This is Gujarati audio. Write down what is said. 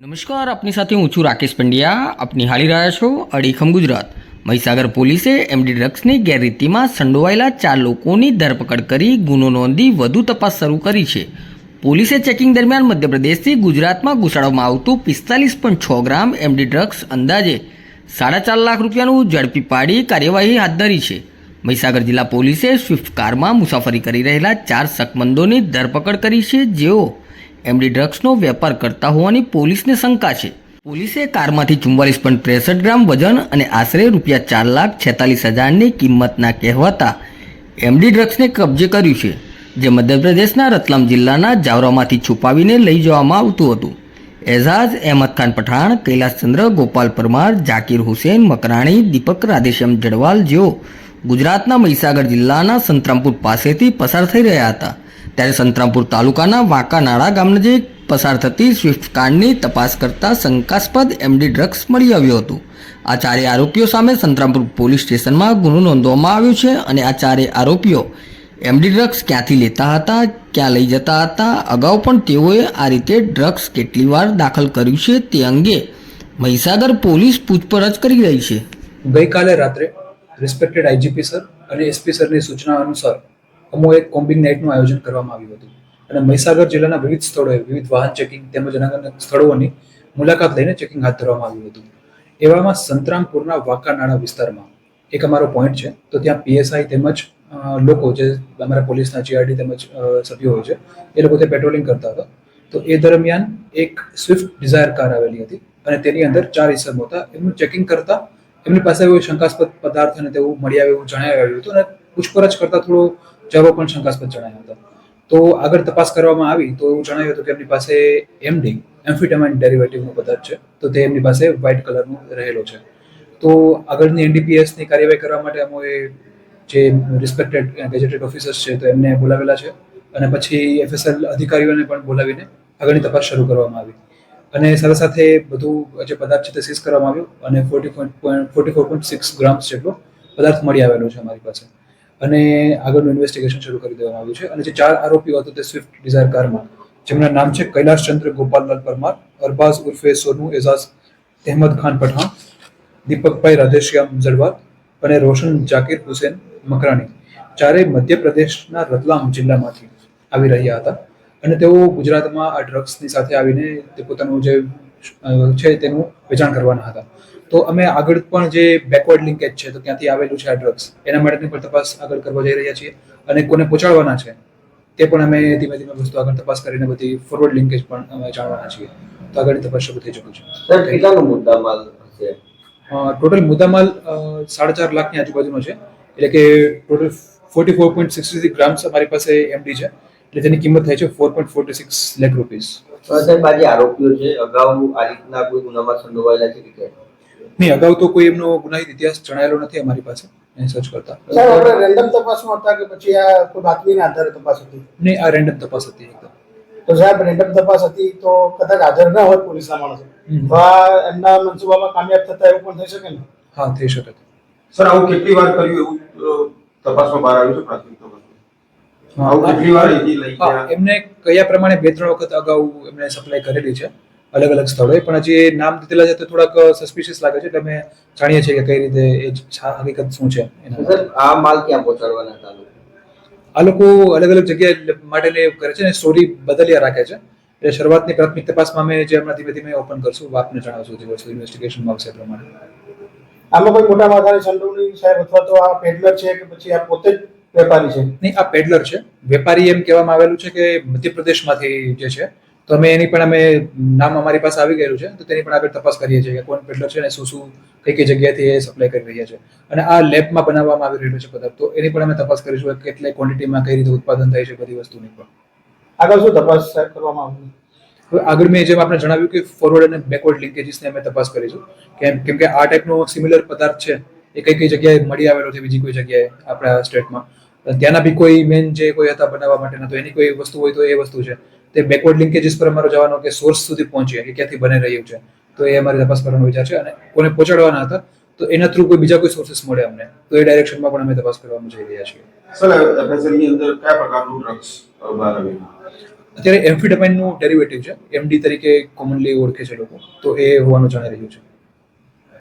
નમસ્કાર, આપની સાથે હું છું રાકેશ પંડ્યા. આપ નિહાળી રહ્યા છો અડીખમ ગુજરાત. મહીસાગર પોલીસે એમડી ડ્રગ્સની ગેરરીતિમાં સંડોવાયેલા ચાર લોકોની ધરપકડ કરી ગુનો નોંધી વધુ તપાસ શરૂ કરી છે. પોલીસે ચેકિંગ દરમિયાન મધ્યપ્રદેશથી ગુજરાતમાં ઘૂસાડવામાં આવતું પિસ્તાલીસ પોઈન્ટ છ ગ્રામ એમડી ડ્રગ્સ અંદાજે સાડા ચાર લાખ રૂપિયાનું ઝડપી પાડી કાર્યવાહી હાથ ધરી છે. મહીસાગર જિલ્લા પોલીસે સ્વિફ્ટ કારમાં મુસાફરી કરી રહેલા ચાર શકમંદોની ધરપકડ કરી છે જેઓ એમડી ડ્રગ્સનો વેપાર કરતા હોવાની પોલીસને શંકા છે. પોલીસે કારમાંથી ચુમ્માલીસ પોઈન્ટ ત્રેસઠ ગ્રામ વજન અને આશરે રૂપિયા ચાર લાખ છેતાલીસ હજારની કિંમતના કહેવાતા એમડી ડ્રગ્સને કબજે કર્યું છે, જે મધ્યપ્રદેશના રતલામ જિલ્લાના જાવરામાંથી છુપાવીને લઈ જવામાં આવતું હતું. એઝાઝ અહેમદ ખાન પઠાણ કૈલાસચંદ્ર ગોપાલ પરમાર, જાકીર હુસેન, મકરાણી, દીપક રાધેશ્યામ જડવાલ જેઓ ગુજરાતના મહીસાગર જિલ્લાના સંતરામપુર પાસેથી પસાર થઈ રહ્યા હતા. ત્યારે સંતરામપુર તાલુકાના વાંકાનાળા ગામ નજીક પસાર થતી સ્વિફ્ટ કારની તપાસ કરતા શંકાસ્પદ એમડી ડ્રગ્સ મળી આવ્યું હતું. આ ચારે આરોપીઓ સામે સંતરામપુર પોલીસ સ્ટેશનમાં ગુનો નોંધવામાં આવ્યો છે અને આ ચારેય આરોપીઓ એમડી ડ્રગ્સ ક્યાંથી લેતા હતા, ક્યાં લઈ જતા હતા, અગાઉ પણ તેઓએ આ રીતે ડ્રગ્સ કેટલી વાર દાખલ કર્યું છે તે અંગે મહીસાગર પોલીસ પૂછપરછ કરી રહી છે. ગઈકાલે રાત્રે રિસ્પેક્ટેડ આઈજીપી સર અને એસપી સરની સૂચના અનુસાર અમો એક કોમ્બિંગ નાઇટનું આયોજન કરવામાં આવ્યું હતું. અને મહીસાગર જિલ્લાના વિવિધ સ્થળોએ વિવિધ વાહન ચેકિંગ તેમજ અલગ સ્થળોની મુલાકાત લઈને ચેકિંગ હાથ ધરવામાં આવ્યું હતું. એવામાં સંતરામપુરના વાંકાનાળા વિસ્તારમાં એક અમારો પોઈન્ટ છે, તો ત્યાં પીએસઆઈ તેમજ લોકો જે અમારા પોલીસના જીઆરડી તેમજ સભ્યો હોય છે, એ લોકો તે પેટ્રોલિંગ કરતા હતા. તો એ દરમિયાન એક સ્વિફ્ટ ડિઝાયર કાર આવેલી હતી અને તેની અંદર ચાર ઇસમો હતા એમનું ચેકિંગ કરતા એમની પાસે કોઈ શંકાસ્પદ પદાર્થ અને તેવું મળી આવે એવું જણાવી આવ્યું હતું અને પૂછપરછ કરતા થોડો જવાબો પણ શંકાસ્પદ જણાયા હતા. તો આગળ તપાસ કરવામાં આવી તો એવું જણાવ્યું હતું કે એમની પાસે એમડી એમ્ફિટામાઇન ડેરિવેટિવનો પદાર્થ છે. તો તે એમની પાસે વ્હાઇટ કલરનો રહેલો છે. તો આગળની એનડીપીએસની કાર્યવાહી કરવા માટે અમે જે રિસ્પેક્ટેડ ગેજેટેડ ઓફિસર્સ છે તો એમને બોલાવેલા છે. અને પછી એફએસએલ અધિકારીઓને પણ બોલાવીને આગળની તપાસ શરૂ કરવામાં આવી. અને સાથે સાથે બધું જે પદાર્થ છે તે સીઝ કરવામાં આવ્યું. અને forty point forty four point six grams જેટલો પદાર્થ મળી આવેલો છે અમારી પાસે. અને આગળનું ઇન્વેસ્ટિગેશન શરૂ કરી દેવામાં આવ્યું છે. અને જે ચાર આરોપીઓ હતો તે સ્વિફ્ટ ડિઝાયર કારમાં જેમના નામ છે કૈલાશચંદ્ર ગોપાલલાલ પરમાર, અરબાઝ ઉર્ફે સોનુ એઝાઝ અહેમદ ખાન પઠાણ, દીપકભાઈ રાધેશ્યામ જડવાલ અને રોશન જાકીર હુસેન મકરાણી. ચારેય મધ્યપ્રદેશના રતલામ જિલ્લામાંથી આવી રહ્યા હતા. અને તેઓ ગુજરાતમાં આ ડ્રગ્સની સાથે આવીને તે પોતાનું જે છે તેનું વેચાણ કરવાના હતા. તો અમે આગળ પણ જે બેકવર્ડ લિંકેજ છે તો ક્યાંથી આવેલું છે આ ડ્રગ્સ એના માટેની પણ તપાસ આગળ કરવા જઈ રહ્યા છીએ અને કોને પહોંચાડવાના છે તે પણ અમે ધીમે ધીમે વસ્તુ આગળ તપાસ કરીને બધી ફોરવર્ડ લિંકેજ પણ અમે જાણવાના છીએ. તો આગળની તપાસ શરૂ થઈ ચૂકી છે. કેટલાનો મુદ્દા માલ ટોટલ મુદ્દામાલ સાડા ચાર લાખની આજુબાજુનો છે. એટલે કે total forty four point sixty grams અમારી પાસે એમડી છે. એટલે તેની કિંમત થાય છે four point forty six lakh rupees સાહેબ આજે આરોપીઓ છે અગાઉ આ રીતના કોઈ ગુનામાં સંડોવાયેલા છે કે કેમ? નહીં અગાઉ તો કોઈ એમનો ગુનાહિત ઇતિહાસ જણાયેલો નથી અમારી પાસે સર્ચ કરતા. સાહેબ આપણે રેન્ડમ તપાસમાં હતા કે પછી આ કોઈ બાતમીના આધારે તપાસ હતી? નહીં આ રેન્ડમ તપાસ હતી એકદમ. તો સાહેબ રેન્ડમ તપાસ હતી તો કદાચ હાજર ના હોય પોલીસના માણસો તો આ એમના મનસુબામાં કામયાબ થતા એવું પણ થઈ શકે ને? હા થઈ શકે. સર આવું કેટલી વાર કર્યું એવું તપાસમાં બહાર આવ્યું છે પ્રાથમિક? એમને કયા પ્રમાણે બે ત્રણ વખત અગાઉ એમને સપ્લાય કરેલી છે અલગ અલગ સ્થળોએ. પણ હજી નામ દીધેલા છે તો થોડાક સસ્પિશિયસ લાગે છે એટલે અમે જાણીએ છીએ કે કઈ રીતે એ હકીકત શું છે આ માલ ક્યાં પહોંચાડવાના હતા લોકો? આ લોકો અલગ અલગ જગ્યાએ માટે કરે છે ને સ્ટોરી બદલ્યા રાખે છે. એટલે શરૂઆતની પ્રાથમિક તપાસમાં અમે જે હમણાં ધીમે ધીમે ઓપન કરશું આપને જણાવશું જે વસ્તુ ઇન્વેસ્ટિગેશનમાં આવશે એ પ્રમાણે. આમાં કોઈ મોટા માથાની સંડોવણી સાહેબ અથવા તો આ પેડલર છે કે પછી આ પોતે જ વેપારી છે. નહીં આ પેડલર છે. વેપારી એમ કહેવામાં આવેલું છે કે મધ્યપ્રદેશમાંથી જે છે. તો અમે એની પણ અમે નામ અમારી પાસે આવી ગયેલું છે. તો તેની પણ આગળ તપાસ કરીએ છીએ કે કોણ પેડલર છે અને શું શું કઈ કઈ જગ્યાએથી એ સપ્લાય કરી રહ્યા છે. અને આ લેબમાં બનાવવામાં આવી રહ્યું છે પદાર્થ. તો એની પણ અમે તપાસ કરીશું કે કેટલી ક્વોન્ટિટીમાં કઈ રીતે ઉત્પાદન થાય છે બધી વસ્તુની પણ. આગળ શું તપાસ કરવામાં આવશે? હવે આગળ મેં જેમ આપણે જણાવ્યું કે ફોરવર્ડ અને બેકવર્ડ લિંકેજીસને અમે તપાસ કરીશું. કેમ કેમ કે આ ટાઈપનો સિમિલર પદાર્થ છે. એ કઈ કઈ જગ્યાએ મળી આવેલો છે બીજી કોઈ જગ્યાએ આપણા સ્ટેટમાં? ત્યાંના બી કોઈ મેન જે કોઈ હતા બનાવવા માટેના તો એની કોઈ વસ્તુ હોય તો એ વસ્તુ છે. તે બેકવર્ડ લિંકેજીસ પર અમારો જવાનો કે સોર્સ સુધી પહોંચીએ કે ક્યાંથી બની રહ્યું છે તો એ અમારી તપાસ કરવાનો વિચાર છે. અને કોને પહોંચાડવાના હતા તો એના થ્રુ કોઈ બીજા કોઈ સોર્સિસ મળે અમને. તો એ ડાયરેક્શનમાં પણ અમે તપાસ કરવામાં જઈ રહ્યા છીએ. સર એફએસએલની અંદર કયા પ્રકારનું ડ્રગ્સ બહાર આવ્યું? અત્યારે એમ્ફિટામાઇનનું ડેરિવેટિવ છે. એમડી તરીકે કોમનલી ઓળખે છે લોકો. તો એ હોવાનું જણાઈ રહ્યું છે.